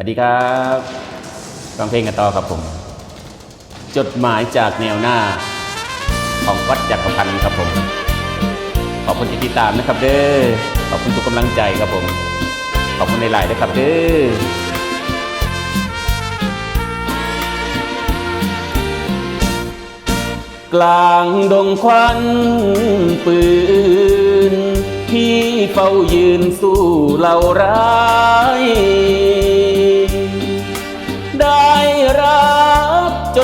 วัสดีครับฟังเพลงกันต่อครับผม จดหมายจากแนวหน้าของวัดจักรพันธ์ครับผม ขอบคุณที่ติดตามนะครับเด้อ ขอบคุณทุกกำลังใจครับผม ขอบคุณในหลายนะครับเด้อกลางดงควันปืน ที่เฝ้ายืนสู้เหล่าร้าย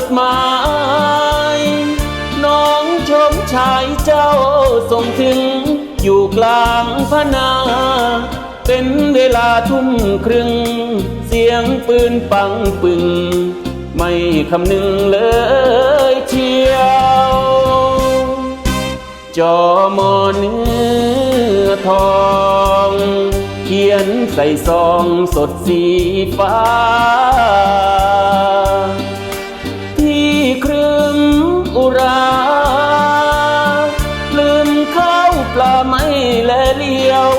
ดหมาย น้องชมชายเจ้าส่งถึง อยู่กลางพนา เป็นเวลาทุ่มครึ่ง เสียงปืนปังปึง ไม่คำนึงเลยเชียวจอมอเนื้อทอง เขียนใส่ซองสดสีฟ้า แลเลี้ยว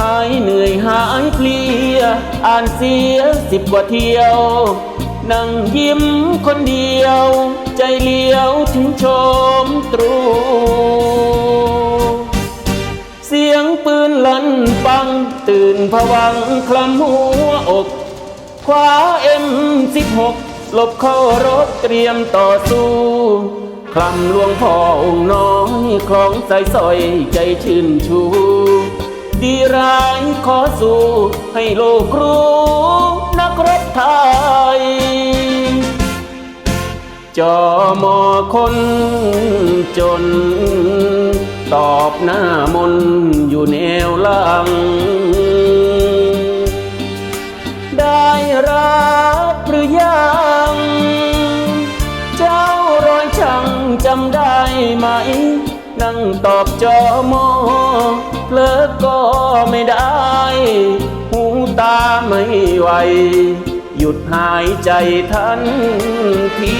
หายเหนื่อยหายเพลีย อ่านเสียสิบกว่าเที่ยว นั่งยิ้มคนเดียว ใจเลี้ยวถึงชมตรู เสียงปืนลั่นปัง ตื่นผวังคลำหัวอกคว้าเอ็มสิบหกหลบเข้ารถเตรียมต่อสู้ คลำหลวงพ่อองค์น้อยคล้องสายสอยใจชื่นชู ดีร้ายขอสู้ให้โลกรู้นักรบไทย จอมอคนจน ตอบหน้ามนอยู่แนวหลัง ตอบจอมอเพลอก็ไม่ได้ หูตาไม่ไหว หยุดหายใจทันที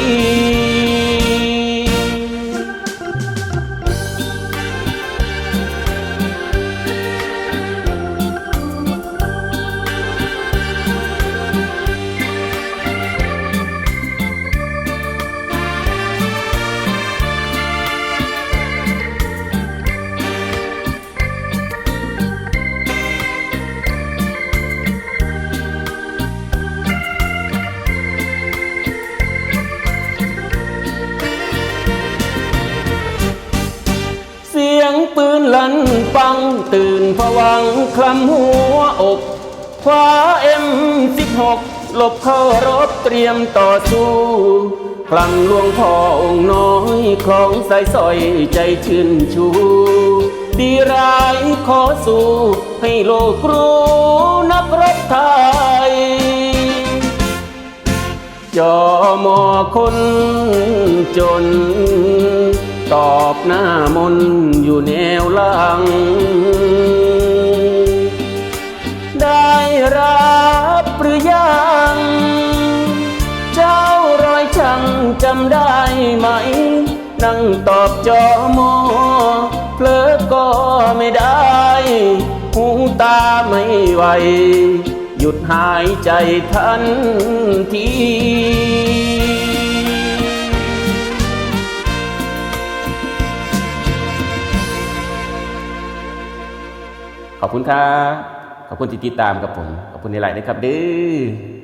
นลั่นปังตื่นผวังคลำหัวอกคว้าเอ็มสิบหกหลบเข้ารบเตรียมต่อสู้คลังหลวงพ่อองค์น้อยคลองสายสอยใจชื่นชูดีร้ายขอสู้ให้โลกรู้นักรบไทยจอมอคนจน ตอบหน้ามนอยู่แนวหลัง ได้รับหรือยัง เจ้ารอยช่างจำได้ไหม นั่งตอบจอมอเพลอก็ไม่ได้ หูตาไม่ไหว หยุดหายใจทันที ขอบคุณครับ ขอบคุณที่ติดตามกับผม ขอบคุณในไลน์นะครับเด้อ